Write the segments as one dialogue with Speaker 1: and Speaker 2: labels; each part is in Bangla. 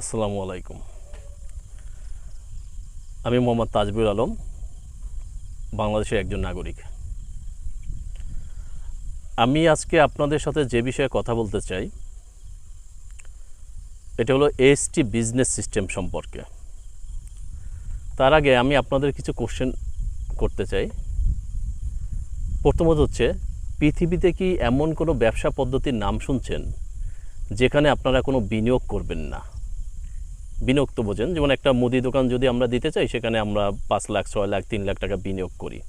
Speaker 1: আসসালামু আলাইকুম। আমি মোহাম্মদ তাজবুল আলম, বাংলাদেশের একজন নাগরিক। আমি আজকে আপনাদের সাথে যে বিষয়ে কথা বলতে চাই, এটা হলো এসটি বিজনেস সিস্টেম সম্পর্কে। তার আগে আমি আপনাদের কিছু কোশ্চেন করতে চাই। প্রথমত হচ্ছে, পৃথিবীতে কি এমন কোনো ব্যবসা পদ্ধতির নাম শুনছেন, যেখানে আপনারা কোনো বিনিয়োগ করবেন না? বিনিয়োগ তো বোঝেন, যেমন একটা মুদি দোকান যদি আমরা দিতে চাই, সেখানে আমরা পাঁচ লাখ, ছয় লাখ, তিন লাখ টাকা বিনিয়োগ করি।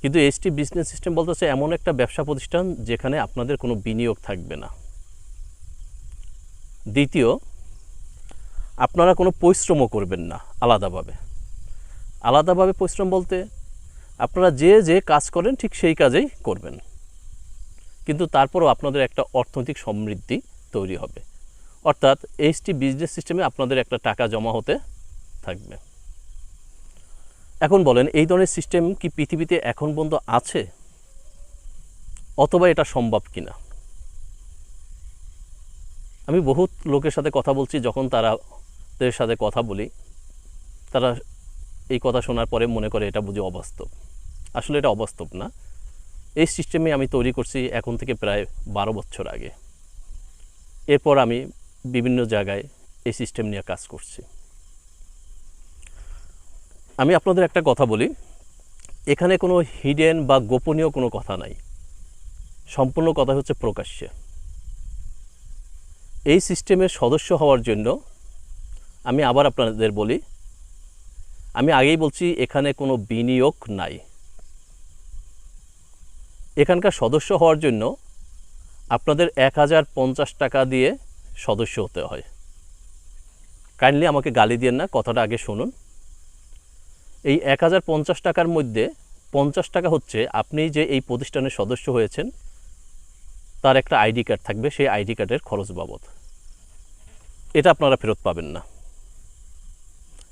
Speaker 1: কিন্তু এসটি বিজনেস সিস্টেম বলতে হচ্ছে এমন একটা ব্যবসা প্রতিষ্ঠান যেখানে আপনাদের কোনো বিনিয়োগ থাকবে না। দ্বিতীয়, আপনারা কোনো পরিশ্রমও করবেন না আলাদাভাবে। আলাদাভাবে পরিশ্রম বলতে আপনারা যে যে কাজ করেন ঠিক সেই কাজেই করবেন। কিন্তু তারপরও আপনাদের একটা অর্থনৈতিক সমৃদ্ধি তৈরি হবে। অর্থাৎ এইচটি বিজনেস সিস্টেমে আপনাদের একটা টাকা জমা হতে থাকবে। এখন বলেন, এই ধরনের সিস্টেম কি পৃথিবীতে এখন পর্যন্ত আছে? অথবা এটা সম্ভব কিনা? আমি বহুত লোকের সাথে কথা বলছি, যখন তারা দের সাথে কথা বলি, তারা এই কথা শোনার পরে মনে করে এটা বুঝি অবাস্তব। আসলে এটা অবাস্তব না। এই সিস্টেমে আমি তৈরি করছি এখন থেকে প্রায় বারো বছর আগে। এরপর আমি বিভিন্ন জায়গায় এই সিস্টেম নিয়ে কাজ করছি। আমি আপনাদের একটা কথা বলি, এখানে কোনো হিডেন বা গোপনীয় কোনো কথা নাই। সম্পূর্ণ কথা হচ্ছে প্রকাশ্যে। এই সিস্টেমের সদস্য হওয়ার জন্য আমি আবার আপনাদের বলি, আমি আগেই বলছি এখানে কোনো বিনিয়োগ নাই। এখানকার সদস্য হওয়ার জন্য আপনাদের এক হাজার পঞ্চাশ টাকা দিয়ে সদস্য হতে হয়। কাইন্ডলি আমাকে গালি দিয়েন না, কথাটা আগে শুনুন। এই এক হাজার পঞ্চাশ টাকার মধ্যে পঞ্চাশ টাকা হচ্ছে আপনি যে এই প্রতিষ্ঠানের সদস্য হয়েছেন, তার একটা আইডি কার্ড থাকবে, সেই আইডি কার্ডের খরচ বাবদ। এটা আপনারা ফেরত পাবেন না।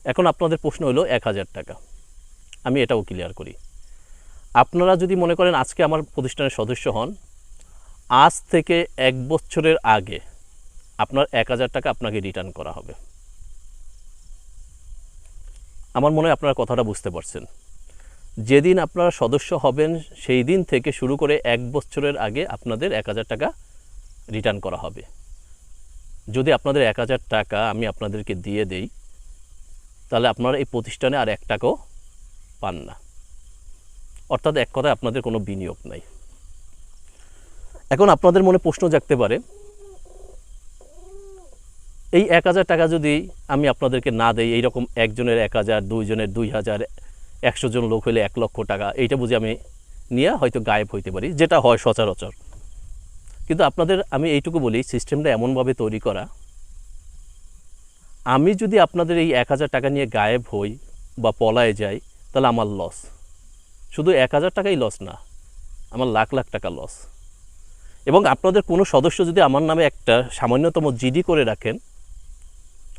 Speaker 1: এখন আপনাদের প্রশ্ন হলো এক হাজার টাকা। আমি এটাও ক্লিয়ার করি। আপনারা যদি মনে করেন আজকে আমার প্রতিষ্ঠানের সদস্য হন, আজ থেকে এক বছরের আগে আপনার এক হাজার টাকা আপনাকে রিটার্ন করা হবে। আমার মনে হয় আপনারা কথাটা বুঝতে পারছেন। যেদিন আপনারা সদস্য হবেন, সেই দিন থেকে শুরু করে এক বছরের আগে আপনাদের এক হাজার টাকা রিটার্ন করা হবে। যদি আপনাদের এক হাজার টাকা আমি আপনাদেরকে দিয়ে দেই, তাহলে আপনারা এই প্রতিষ্ঠানে আর এক টাকাও পান না। অর্থাৎ এক কথায় আপনাদের কোনো বিনিয়োগ নাই। এখন আপনাদের মনে প্রশ্ন জাগতে পারে এই এক হাজার টাকা যদি আমি আপনাদেরকে না দেই, এইরকম একজনের এক হাজার, দুইজনের দুই হাজার, একশো জন লোক হলে এক লক্ষ টাকা, এইটা বুঝি আমি নিয়ে হয়তো গায়েব হইতে পারি, যেটা হয় সচরাচর। কিন্তু আপনাদের, আমি এইটুকু বলি, সিস্টেমটা এমনভাবে তৈরি করা, আমি যদি আপনাদের এই এক হাজার টাকা নিয়ে গায়েব হই বা পলায় যাই, তাহলে আমার লস শুধু এক হাজার টাকাই লস না, আমার লাখ লাখ টাকা লস এবং আপনাদের কোনো সদস্য যদি আমার নামে একটা সামান্যতম জিডি করে রাখেন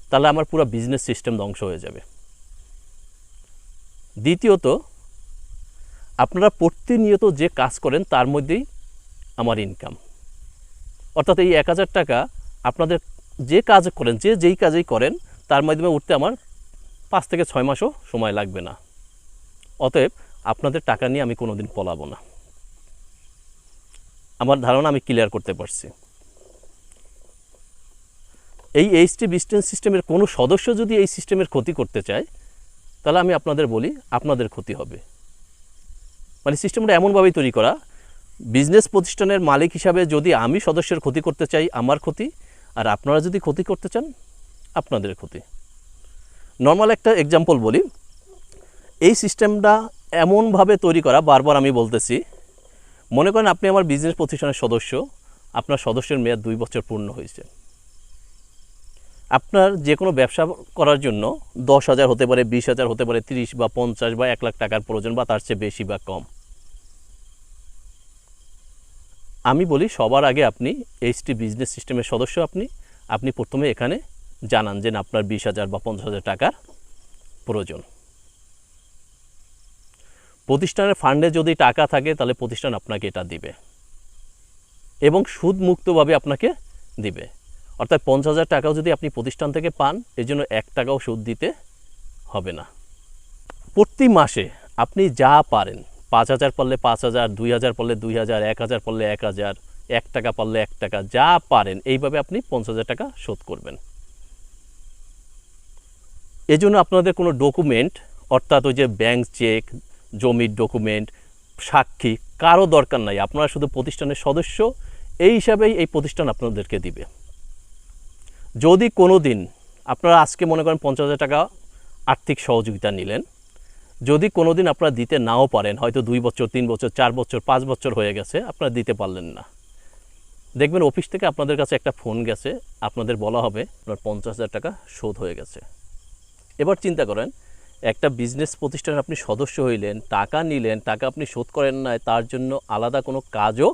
Speaker 1: তাহলে আমার পুরো বিজনেস সিস্টেম ধ্বংস হয়ে যাবে। দ্বিতীয়ত, আপনারা প্রতিনিয়ত যে কাজ করেন তার মধ্যেই আমার ইনকাম অর্থাৎ এই এক হাজার টাকা আপনাদের যে কাজ করেন, যে যেই কাজেই করেন, তার মাধ্যমে উঠতে আমার পাঁচ থেকে ছয় মাসও সময় লাগবে না। অতএব আপনাদের টাকা নিয়ে আমি কোনোদিন পলাবো না। আমার ধারণা আমি ক্লিয়ার করতে পারছি। এই এইচটি বিস্টেন্স সিস্টেমের কোনো সদস্য যদি এই সিস্টেমের ক্ষতি করতে চায়, তাহলে আমি আপনাদের বলি আপনাদের ক্ষতি হবে। মানে সিস্টেমটা এমনভাবেই তৈরি করা বিজনেস প্রতিষ্ঠানের মালিক হিসাবে যদি আমি সদস্যের ক্ষতি করতে চাই, আমার ক্ষতি, আর আপনারা যদি ক্ষতি করতে চান, আপনাদের ক্ষতি। নর্মাল একটা এক্সাম্পল বলি, এই সিস্টেমটা এমনভাবে তৈরি করা, বারবার আমি বলতেছি, মনে করেন আপনি আমার বিজনেস প্রতিষ্ঠানের সদস্য, আপনার সদস্যের মেয়াদ দুই বছর পূর্ণ হয়েছে। আপনার যে কোনো ব্যবসা করার জন্য দশ হাজার হতে পারে, বিশ হাজার হতে পারে, তিরিশ বা পঞ্চাশ বা এক লাখ টাকার প্রয়োজন বা তার চেয়ে বেশি বা কম। আমি বলি সবার আগে আপনি এইচটি বিজনেস সিস্টেমের সদস্য আপনি। আপনি প্রথমে এখানে জানান যে আপনার বিশ হাজার বা পঞ্চাশ হাজার টাকার প্রয়োজন। প্রতিষ্ঠানের ফান্ডে যদি টাকা থাকে, তাহলে প্রতিষ্ঠান আপনাকে এটা দিবে এবং সুদমুক্তভাবে আপনাকে দিবে। অর্থাৎ পঞ্চাশ হাজার টাকাও যদি আপনি প্রতিষ্ঠান থেকে পান এর জন্য এক টাকাও সুদ দিতে হবে না। প্রতি মাসে আপনি যা পারেন, পাঁচ হাজার পারলে পাঁচ হাজার, দুই হাজার পারলে দুই হাজার, এক হাজার পারলে এক হাজার, এক টাকা পারলে এক টাকা, যা পারেন, এইভাবে আপনি পঞ্চাশ হাজার টাকা শোধ করবেন। এজন্য আপনাদের কোনো ডকুমেন্ট, অর্থাৎ ওই যে ব্যাংক চেক, জমির ডকুমেন্ট, সাক্ষী, কারও দরকার নাই, আপনারা শুধু প্রতিষ্ঠানের সদস্য, এই হিসাবেই এই প্রতিষ্ঠান আপনাদেরকে দিবে। যদি কোনো দিন আপনারা আজকে মনে করেন পঞ্চাশ হাজার টাকা আর্থিক সহযোগিতা নিলেন, যদি কোনো দিন আপনারা দিতে নাও পারেন, হয়তো দুই বছর, তিন বছর, চার বছর, পাঁচ বছর হয়ে গেছে, আপনারা দিতে পারলেন না। দেখবেন অফিস থেকে আপনাদের কাছে একটা ফোন গেছে, আপনাদের বলা হবে, আপনার পঞ্চাশ হাজার টাকা শোধ হয়ে গেছে। এবার চিন্তা করেন, একটা বিজনেস প্রতিষ্ঠানে আপনি সদস্য হইলেন, টাকা নিলেন, টাকা আপনি শোধ করেন নাই, তার জন্য আলাদা কোনো কাজও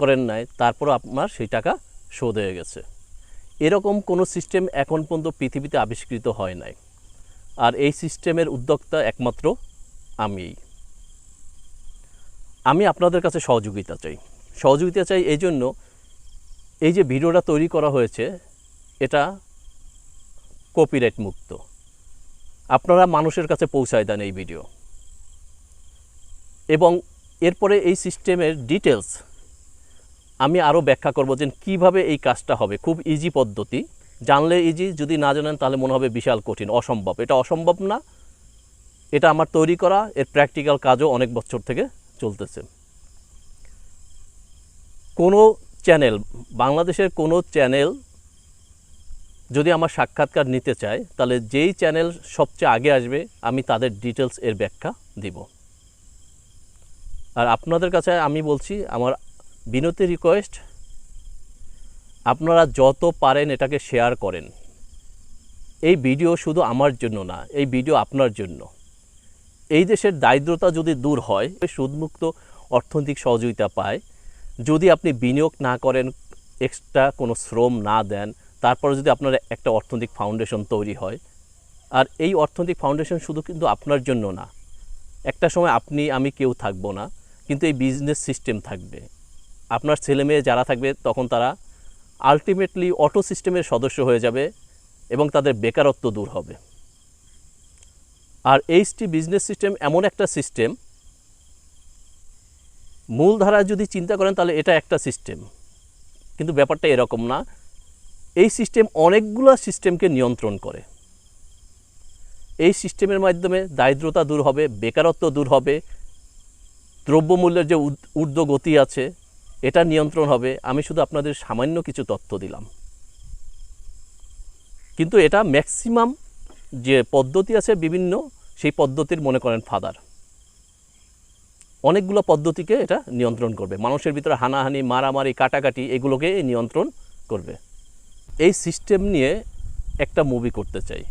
Speaker 1: করেন নাই তারপর আপনার সেই টাকা শোধ হয়ে গেছে। এরকম কোনো সিস্টেম এখন পর্যন্ত পৃথিবীতে আবিষ্কৃত হয় নাই। আর এই সিস্টেমের উদ্যোক্তা একমাত্র আমিই। আমি আপনাদের কাছে সহযোগিতা চাই। সহযোগিতা চাই এই জন্য এই যে ভিডিওটা তৈরি করা হয়েছে, এটা কপিরাইট মুক্ত আপনারা মানুষের কাছে পৌঁছায় দেন এই ভিডিও। এবং এরপরে এই সিস্টেমের ডিটেলস আমি আরও ব্যাখ্যা করব যে কীভাবে এই কাজটা হবে। খুব ইজি পদ্ধতি। জানলে ইজি যদি না জানেন তাহলে মনে হবে বিশাল কঠিন। অসম্ভব। এটা অসম্ভব না। এটা আমার তৈরি করা, এর প্র্যাকটিক্যাল কাজও অনেক বছর থেকে চলতেছে। কোনো চ্যানেল বাংলাদেশের কোনো চ্যানেল যদি আমার সাক্ষাৎকার নিতে চায়, তাহলে যেই চ্যানেল সবচেয়ে আগে আসবে, আমি তাদের ডিটেলস এর ব্যাখ্যা দিব। আর আপনাদের কাছে আমি বলছি, আমার বিনতি রিকোয়েস্ট আপনারা যত পারেন এটাকে শেয়ার করেন। এই ভিডিও শুধু আমার জন্য না, এই ভিডিও আপনার জন্য। এই দেশের দারিদ্রতা যদি দূর হয়, সুদমুক্ত অর্থনৈতিক সহযোগিতা পায়, যদি আপনি বিনিয়োগ না করেন এক্সট্রা কোনো শ্রম না দেন, তারপরে যদি আপনার একটা অর্থনৈতিক ফাউন্ডেশন তৈরি হয়, আর এই অর্থনৈতিক ফাউন্ডেশন শুধু কিন্তু আপনার জন্য না। একটা সময় আপনি, আমি কেউ থাকব না, কিন্তু এই বিজনেস সিস্টেম থাকবে। আপনার ছেলে মেয়ে যারা থাকবে, তখন তারা আলটিমেটলি অটো সিস্টেমের সদস্য হয়ে যাবে এবং তাদের বেকারত্ব দূর হবে। আর এইচটি বিজনেস সিস্টেম এমন একটা সিস্টেম মূলধারায় যদি চিন্তা করেন তাহলে এটা একটা সিস্টেম কিন্তু ব্যাপারটা এরকম না। এই সিস্টেম অনেকগুলো সিস্টেমকে নিয়ন্ত্রণ করে। এই সিস্টেমের মাধ্যমে দারিদ্রতা দূর হবে, বেকারত্ব দূর হবে, দ্রব্যমূল্যের যে ঊর্ধ্বগতি আছে এটা নিয়ন্ত্রণ হবে, আমি শুধু আপনাদের সামান্য কিছু তথ্য দিলাম। কিন্তু এটা ম্যাক্সিমাম যে পদ্ধতি আছে বিভিন্ন, সেই পদ্ধতির মনে করেন ফাদার। অনেকগুলো পদ্ধতিকে এটা নিয়ন্ত্রণ করবে। মানুষের ভিতরে হানাহানি, মারামারি, কাটাকাটি, এগুলোকে নিয়ন্ত্রণ করবে। এই সিস্টেম নিয়ে একটা মুভি করতে চাই।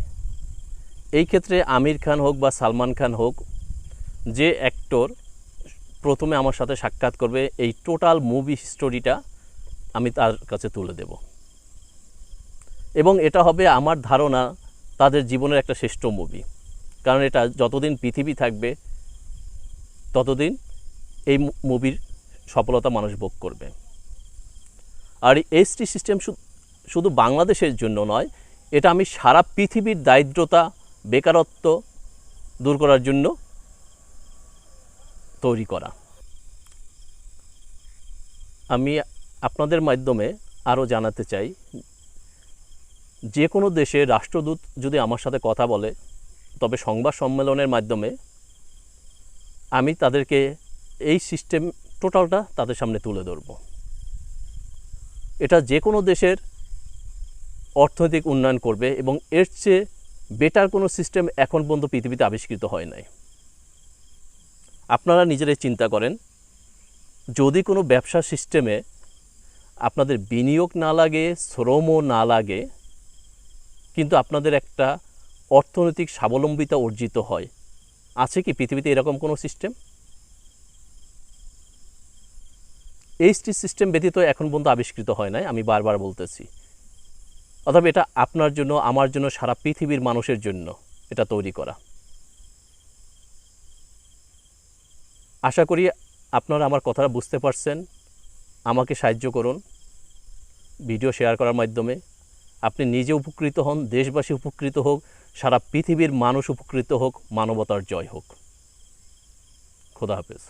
Speaker 1: এই ক্ষেত্রে আমির খান হোক বা সালমান খান হোক, যে অ্যাক্টর প্রথমে আমার সাথে সাক্ষাৎ করবে এই টোটাল মুভি স্টোরিটা আমি তার কাছে তুলে দেব। এবং এটা হবে আমার ধারণা তাদের জীবনের একটা শ্রেষ্ঠ মুভি। কারণ এটা যতদিন পৃথিবী থাকবে, ততদিন এই মুভির সফলতা মানুষ ভোগ করবে। আর এসটি সিস্টেম শুধু বাংলাদেশের জন্য নয়, এটা আমি সারা পৃথিবীর দারিদ্রতা, বেকারত্ব দূর করার জন্য তৈরি করা। আমি আপনাদের মাধ্যমে আরও জানাতে চাই, যে কোনো দেশে রাষ্ট্রদূত যদি আমার সাথে কথা বলে, তবে সংবাদ সম্মেলনের মাধ্যমে আমি তাদেরকে এই সিস্টেম টোটালটা তাদের সামনে তুলে ধরব। এটা যে কোনো দেশের অর্থনৈতিক উন্নয়ন করবে এবং এর চেয়ে বেটার কোনো সিস্টেম এখন পর্যন্ত পৃথিবীতে আবিষ্কৃত হয় নাই। আপনারা নিজেরাই চিন্তা করেন, যদি কোনো ব্যবসা সিস্টেমে আপনাদের বিনিয়োগ না লাগে, শ্রমও না লাগে, কিন্তু আপনাদের একটা অর্থনৈতিক স্বাবলম্বিতা অর্জিত হয়, আছে কি পৃথিবীতে এরকম কোনো সিস্টেম? এইচটি সিস্টেম ব্যতীত এখন পর্যন্ত আবিষ্কৃত হয় নাই, আমি বারবার বলতেছি। অথবা এটা আপনার জন্য, আমার জন্য, সারা পৃথিবীর মানুষের জন্য এটা তৈরি করা। আশা করি আপনারা আমার কথাটা বুঝতে পারছেন। আমাকে সাহায্য করুন ভিডিও শেয়ার করার মাধ্যমে। আপনি নিজে উপকৃত হন, দেশবাসী উপকৃত হোক, সারা পৃথিবীর মানুষ উপকৃত হোক, মানবতার জয় হোক। খোদা হাফেজ।